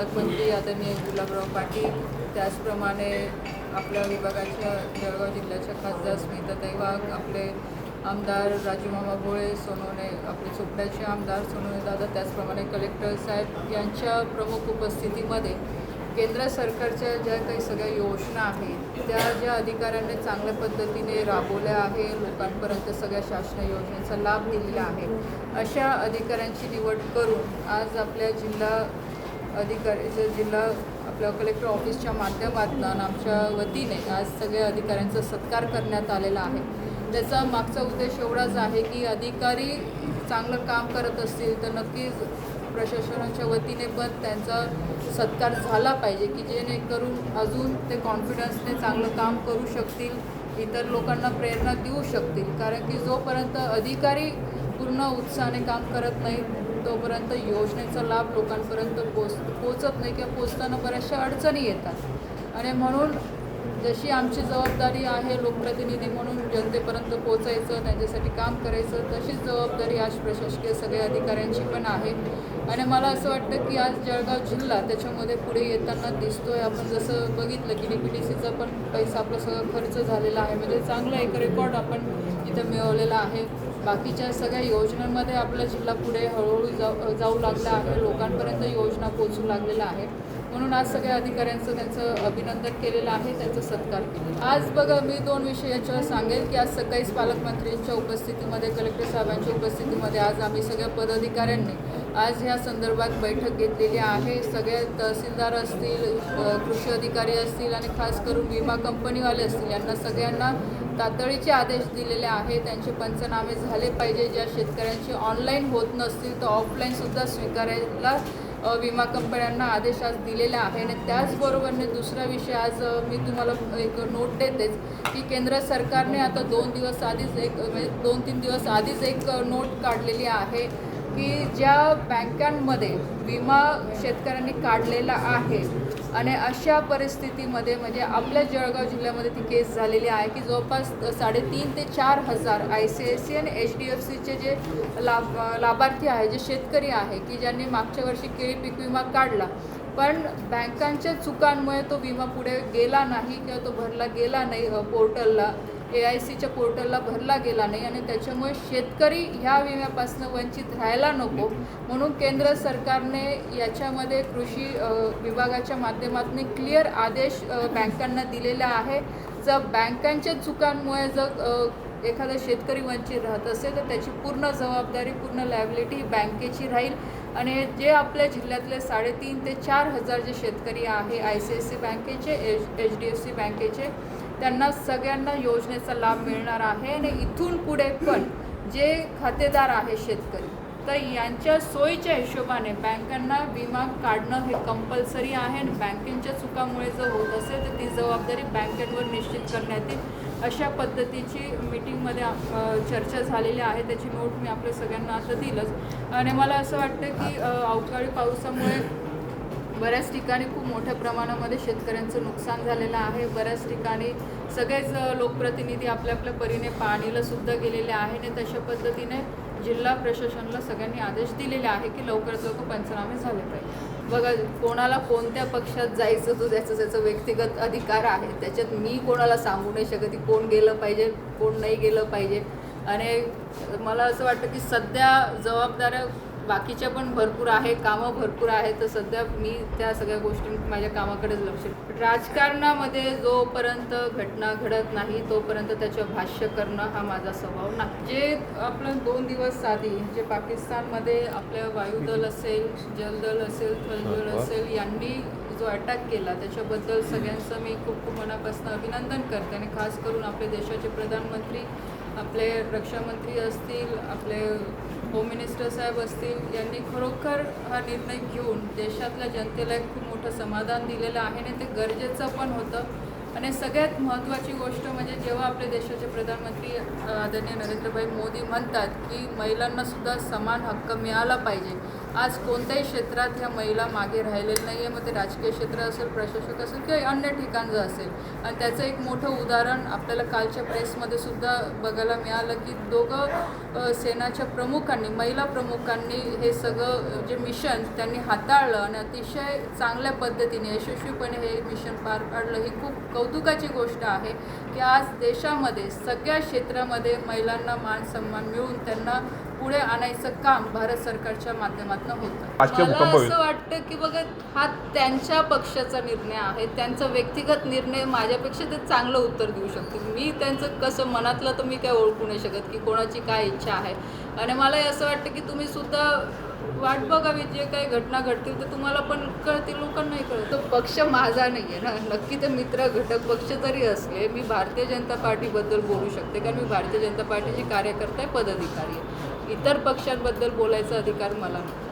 पालकमंत्री आदरणीय गुलाबराव पाटील त्याचप्रमाणे आपल्या विभागाच्या जळगाव जिल्ह्याच्या खासदार स्मिताताई वाघ आपले आमदार राजूमामा भोळे सोनवणे आपले चोपड्याचे आमदार सोनवणे दादा त्याचप्रमाणे कलेक्टर साहेब यांच्या प्रमुख उपस्थितीमध्ये केंद्र सरकारच्या ज्या काही सगळ्या योजना आहेत त्या ज्या अधिकाऱ्यांनी चांगल्या पद्धतीने राबवल्या आहे लोकांपर्यंत सगळ्या शासन योजनेचा लाभ दिलेला आहे अशा अधिकाऱ्यांची निवड करून आज आपल्या जिल्हा अधिकारी जिल्हा आपल्या कलेक्टर ऑफिसच्या माध्यमातून आमच्या वतीने आज सगळ्या अधिकाऱ्यांचा सत्कार करण्यात आलेला आहे. त्याचा मागचा उद्देश एवढाच आहे की अधिकारी चांगलं काम करत असतील तर नक्कीच प्रशासनाच्या वतीने पण त्यांचा सत्कार झाला पाहिजे की जेणेकरून अजून ते कॉन्फिडन्सने चांगलं काम करू शकतील इतर लोकांना प्रेरणा देऊ शकतील. कारण की जोपर्यंत अधिकारी पूर्ण उत्साहाने काम करत नाही तोपर्यंत योजनेचा लाभ लोकांपर्यंत पोच पोचत नाही किंवा पोचताना बऱ्याचशा अडचणी येतात. आणि म्हणून जशी आमची जबाबदारी आहे लोकप्रतिनिधी म्हणून जनतेपर्यंत पोचायचं त्यांच्यासाठी काम करायचं तशीच जबाबदारी आज प्रशासकीय सगळ्या अधिकाऱ्यांची पण आहे. आणि मला असं वाटतं की आज जळगाव जिल्हा त्याच्यामध्ये पुढे येताना दिसतोय. आपण जसं बघितलं की डी पी टी सीचा पण पैसा आपला सगळं खर्च झालेला आहे. म्हणजे चांगला एक रेकॉर्ड आपण इथं मिळवलेला आहे. बाकीच्या सगळ्या योजनांमध्ये आपला जिल्हा पुढे हळूहळू जाऊ जाऊ लागला आहे. लोकांपर्यंत योजना पोचू लागलेल्या आहे म्हणून आज सगळ्या अधिकाऱ्यांचं त्यांचं अभिनंदन केलेलं आहे त्यांचा सत्कार केलेला आज बघा मी दोन विषय याच्यावर सांगेल की आज सकाळीच पालकमंत्र्यांच्या उपस्थितीमध्ये कलेक्टर साहेबांच्या उपस्थितीमध्ये आज आम्ही सगळ्या पदाधिकाऱ्यांनी आज ह्या संदर्भात बैठक घेतलेली आहे. सगळे तहसीलदार असतील कृषी अधिकारी असतील आणि खास करून विमा कंपनीवाले असतील यांना सगळ्यांना तातडीचे आदेश दिलेले आहे. त्यांचे पंचनामे झाले पाहिजे. ज्या शेतकऱ्यांची ऑनलाईन होत नसतील तर ऑफलाईनसुद्धा स्वीकारायला विमा कंपन्यांना आदेश आज दिलेला आहे आणि त्याचबरोबरने दुसरा विषय आज मी तुम्हाला एक नोट देतेच की केंद्र सरकारने आता दोन दिवस आधीच एक म्हणजे दोन तीन दिवस आधीच एक नोट काढलेली आहे. की ज्या बँकांमध्ये विमा शेतकऱ्यांनी काढलेला आहे आणि अशा परिस्थितीमध्ये म्हणजे आपल्या जळगाव जिल्ह्यामध्ये ती केस झालेली आहे की जवळपास साडेतीन ते चार हजार आय सी आय सी आणि एच डी एफ सीचे जे लाभ लाभार्थी आहे जे शेतकरी आहे की ज्यांनी मागच्या वर्षी केळी पीक विमा काढला पण बँकांच्या चुकांमुळे तो विमा पुढे गेला नाही किंवा तो भरला गेला नाही पोर्टलला ए आय सीच्या पोर्टलला भरला गेला नाही आणि त्याच्यामुळे शेतकरी ह्या विम्यापासून वंचित राहायला नको. म्हणून केंद्र सरकारने याच्यामध्ये कृषी विभागाच्या माध्यमातून क्लिअर आदेश बँकांना दिलेला आहे. जर बँकांच्या चुकांमुळे जर एखादा शेतकरी वंचित राहत असेल तर त्याची पूर्ण जबाबदारी पूर्ण लायबिलिटी बँकेची राहील. आणि जे आपल्या जिल्ह्यातले साडेतीन ते चार हजार जे शेतकरी आहे आय सी आय सी बँकेचे H H D F C बँकेचे त्यांना सगळ्यांना योजनेचा लाभ मिळणार आहे आणि इथून पुढे पण जे खातेदार आहे शेतकरी तर यांच्या सोयीच्या हिशोबाने बँकांना विमा काढणं हे कंपल्सरी आहे आणि बँकेच्या चुकामुळे जर होत असेल तर ती जबाबदारी बँकेवर निश्चित करण्यात येईल. अशा पद्धतीची मीटिंगमध्ये चर्चा झालेली आहे. त्याची नोट मी आपल्या सगळ्यांना आता दिलंच. आणि मला असं वाटतं की अवकाळी पावसामुळे बऱ्याच ठिकाणी खूप मोठ्या प्रमाणामध्ये शेतकऱ्यांचं नुकसान झालेलं आहे. बऱ्याच ठिकाणी सगळेच लोकप्रतिनिधी आपल्या आपल्या परीने पाणीला सुद्धा गेलेले आहे आणि तशा पद्धतीने जिल्हा प्रशासनाला सगळ्यांनी आदेश दिलेले आहे की लवकरात लवकर पंचनामे झाले पाहिजे. बघा कोणाला कोणत्या पक्षात जायचं तो त्याचं त्याचं व्यक्तिगत अधिकार आहे. त्याच्यात मी कोणाला सांगू नाही शकत की कोण गेलं पाहिजे कोण नाही गेलं पाहिजे. आणि मला असं वाटतं की सध्या जबाबदाऱ्या बाकीच्या पण भरपूर आहे कामं भरपूर आहे तर सध्या मी त्या सगळ्या गोष्टी माझ्या कामाकडेच लक्ष. राजकारणामध्ये जोपर्यंत घटना घडत नाही तोपर्यंत त्याचं भाष्य करणं हा माझा स्वभाव नाही. जे आपलं दोन दिवस आधी जे पाकिस्तानमध्ये आपलं वायुदल असेल जलदल असेल थलदल असेल यांनी जो अटॅक केला त्याच्याबद्दल सगळ्यांचं मी खूप खूप मनापासून अभिनंदन करते. आणि खास करून आपले देशाचे प्रधानमंत्री आपले रक्षामंत्री असतील आपले होम मिनिस्टर साहेब असतील यांनी खरोखर हा निर्णय घेऊन देशातल्या जनतेला एक खूप मोठं समाधान दिलेलं आहे आणि ते गरजेचं पण होतं. आणि सगळ्यात महत्त्वाची गोष्ट म्हणजे जेव्हा आपल्या देशाचे प्रधानमंत्री आदरणीय नरेंद्रभाई मोदी म्हणतात की महिलांनासुद्धा समान हक्क मिळाला पाहिजे. आज कोणत्याही क्षेत्रात ह्या महिला मागे राहिलेल्या नाही आहे मग ते राजकीय क्षेत्र असेल प्रशासक असेल किंवा अन्य ठिकाणचं असेल. आणि त्याचं एक मोठं उदाहरण आपल्याला कालच्या प्रेसमध्ये सुद्धा बघायला मिळालं की दोघं सेनाच्या प्रमुखांनी महिला प्रमुखांनी हे सगळं जे मिशन त्यांनी हाताळलं आणि अतिशय चांगल्या पद्धतीने यशस्वीपणे हे मिशन पार पाडलं. ही खूप कौतुकाची गोष्ट आहे की आज देशामध्ये सगळ्या क्षेत्रामध्ये महिलांना मान सन्मान मिळून त्यांना पुढे आणायचं काम भारत सरकारच्या माध्यमातून होतं. मला. असं वाटतं की बघा हा त्यांच्या पक्षाचा निर्णय आहे त्यांचा व्यक्तिगत निर्णय माझ्यापेक्षा ते चांगलं उत्तर देऊ शकतील. मी त्यांचं कसं मनातलं तर मी काय ओळखू नाही शकत की कोणाची काय इच्छा आहे. आणि मलाही असं वाटतं की तुम्ही सुद्धा वाट बघावी जे काही घटना घडतील तर तुम्हाला पण कळतील लोकांनाही कळत तो पक्ष माझा नाही आहे ना. नक्की ते मित्र घटक पक्ष जरी असले मी भारतीय जनता पार्टीबद्दल बोलू शकते कारण मी भारतीय जनता पार्टीची कार्यकर्ता आहे पदाधिकारी आहे. इतर पक्षांबद्दल बोलायचा अधिकार मला नाही